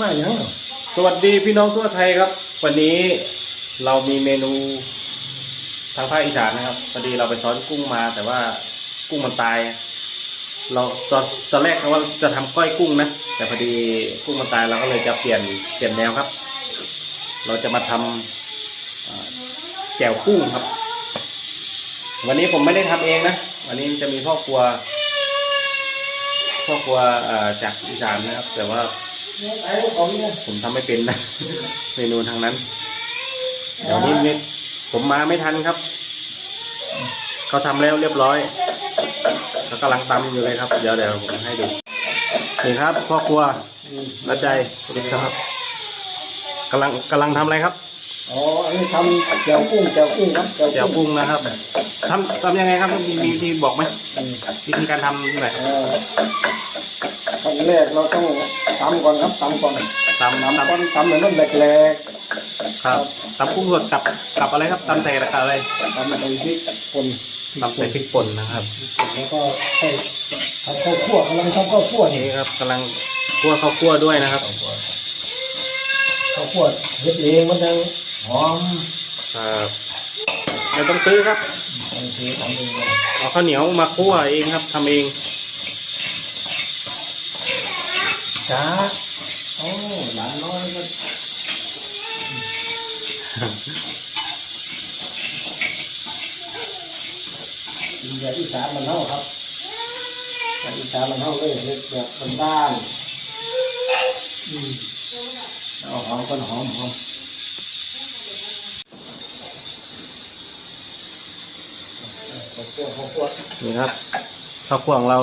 มาอย่างหรอสวัสดีพี่น้องทั่วไทยครับ วันนี้เรามีเมนูทางภาคอีสานนะครับพอดีเราไปช้อนกุ้งมา แต่ว่ากุ้งมันตาย เราตอนตอนแรกเราว่าจะทำก้อยกุ้งนะแต่พอดีกุ้งมันตายเราก็เลยจะเปลี่ยนเปลี่ยนแนวครับ เราจะมาทำเอ่อแจ่วกุ้งครับ วันนี้ผมไม่ได้ทำเองนะวันนี้จะมีพ่อครัวพ่อครัวจากอีสานนะครับ แต่ว่า ผมทำไม่เป็นนะ เมนูทางนั้น เดี๋ยวนี้เนี่ยผมมาไม่ทันครับ เขาทำแล้วเรียบร้อยเขากำลังตำอยู่เลยครับ เดี๋ยวเดี๋ยวผมให้ดูนี่ครับพ่อครัวรัใจสวัสดีครับกำลังกำลังทำอะไรครับอ๋ออันนี้ทำแจ่วกุ้งแจ่วกุ้งครับแจ่วกุ้งนะครับทำทำยังไงครับมีมีมีบอกไหมอืมวิธีการทำหน่อยเออ ขั้นแรกเราต้องตำก่อนครับตำก่อนตำตำตำก่อนตำเหมือนน้ำแหลกครับตำกุ้งสดกับกับอะไรครับตำใส่กับอะไรๆตำใส่พริกป่นตำใส่พริกป่นนะครับ แล้วก็ใส่ทำข้าวคั่วกำลังทำข้าวคั่วนี่นี่ครับกำลังคั่วข้าวคั่วด้วยนะครับข้าวคั่วเฮ็ดเองมันจะหอมครับไม่ต้องซื้อครับบางทีทำเองเลยเอาข้าวเหนียวมาคั่วเองครับทำเอง จ้าโอ้หลานน้อยก็กินแบบอีสานมันเท่าครับแบบอีสานมันเท่าเลยเฮ็ดแบบบ้านๆอืมเอาหอมก้นหอมหอมข้าวคั่วข้าวคั่วนี่ครับข้าวคั่วของเรา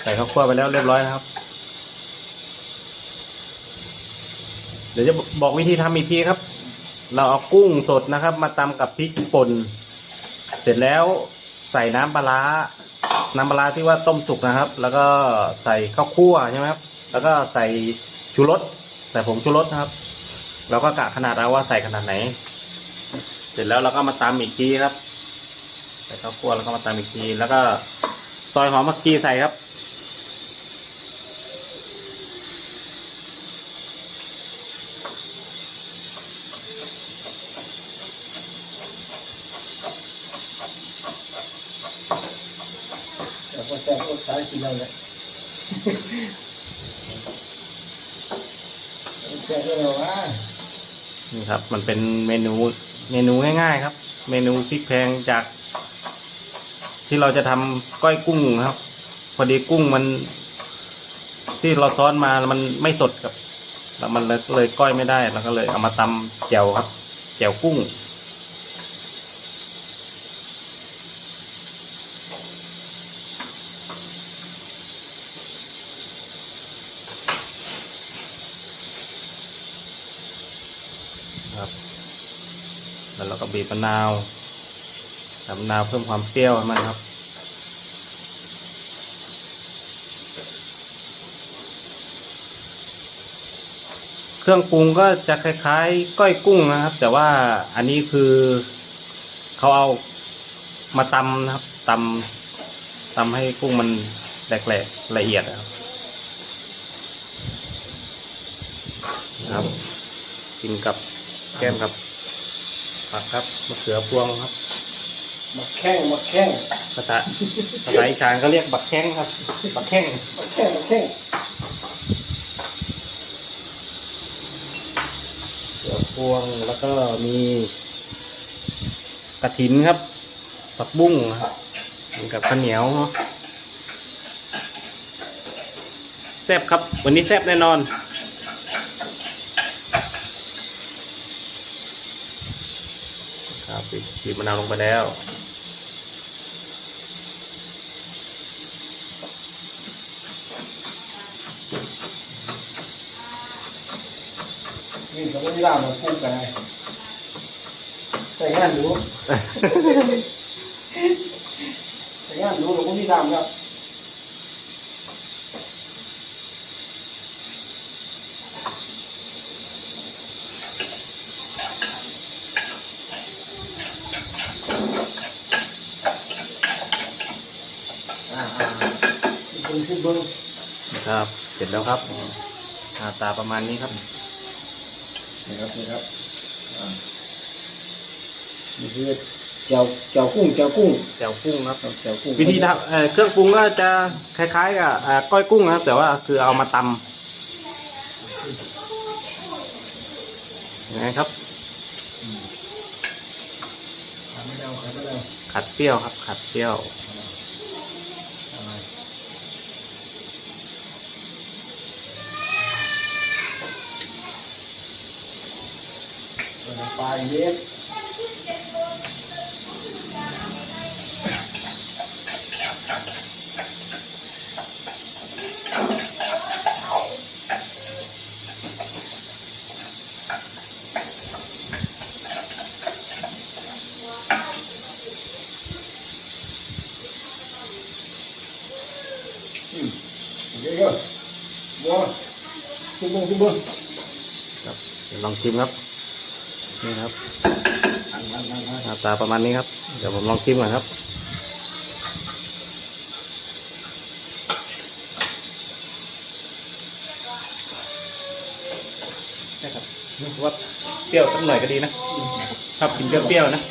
ใส่ข้าวคั่วไปแล้วเรียบร้อยนะครับ เดี๋ยวจะบอกวิธีทำอีกทีครับ เราเอากุ้งสดนะครับ มาตำกับพริกป่น เสร็จแล้วใส่น้ำปลาน้ำปลาที่ว่าต้มสุกนะครับ แล้วก็ใส่ข้าวคั่วใช่ไหมครับ แล้วก็ใส่ชูรสใส่ผงชูรสนะครับ เราก็กะขนาดเอาว่าใส่ขนาดไหน เสร็จแล้วเราก็มาตำอีกทีครับ ใส่ข้าวคั่วแล้วก็มาตำอีกที แล้วก็ซอยหอมผักชีใส่ครับ แต่พวกสายกินเราเลยแซ่บด้วยเหรอวะนี่ครับ มันเป็นเมนูเมนูง่ายๆครับ เมนูพริกแพงจาก ที่เราจะทำก้อยกุ้งครับ พอดีกุ้งมัน ที่เราซ้อนมามันไม่สดครับ แล้วมันเลยก้อยไม่ได้เราก็เลยเอามาตำแจ่วครับแจ่วกุ้ง แล้วเราก็บีบมะนาวมะนาวเพิ่มความเปรี้ยวให้มันครับ เครื่องปรุงก็จะคล้ายๆ ก้อยกุ้งนะครับ แต่ว่าอันนี้คือเขาเอามาตำนะครับตำตำให้กุ้งมันแหลกๆละเอียดนะครับครับ กินกับแก้มครับ ผักครับมะเขือพวงครับมาแข้งมาแข้งภาษาภาษาอีสานเขาเรียกบักแข้งครับ บักแข้งมาแข้งมาแข้งเขือพวงแล้วก็มีกระถินครับผักบุ้งครับกินกับข้าวเหนียวเนาะแซ่บครับ วันนี้แซ่บแน่นอน ครั บบีบบีบมะนาวลงไปแล้ว นี่เขาไม่ได้ล่ามาพูดกันไงใส่งานดูใส่งานดูเราก็ไม่ได้ครับอ่าๆคุณคิด เบิ้งครับ เสร็จแล้วครับหน้าตาประมาณนี้ครับ นี่ครับนี่ครับอ่านี่คือเจ้าเจ้ากุ้งเจ้ากุ้งแจ่วกุ้งครับ ครับเจ้ากุ้งวิธีทำเอ่อเครื่องปรุงก็จะคล้ายๆกับเอ่อก้อยกุ้งนะครับ แต่ว่าคือเอามาตำยังไงครับ ทำไม่ได้ทำไม่ได้ ขัดเปรี้ยวครับ ขัดเปรี้ยว เปิดปลายเม็ดอืม นี่ครับหน้าตาประมาณนี้ครับ เดี๋ยวผมลองชิมก่อนครับนะครับว่าเปรี้ยวสักหน่อยก็ดีนะชอบกินเปรี้ยวๆนะ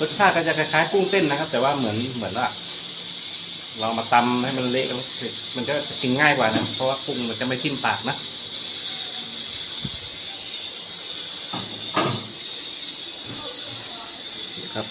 รสชาติก็จะคล้ายๆกุ้งเต้นนะครับ แต่ว่าเหมือนเหมือนว่า เรามาตำให้มันเละแล้วมันก็กินง่ายกว่านะ เพราะว่ากุ้งมันจะไม่ทิ่มปากนะครับ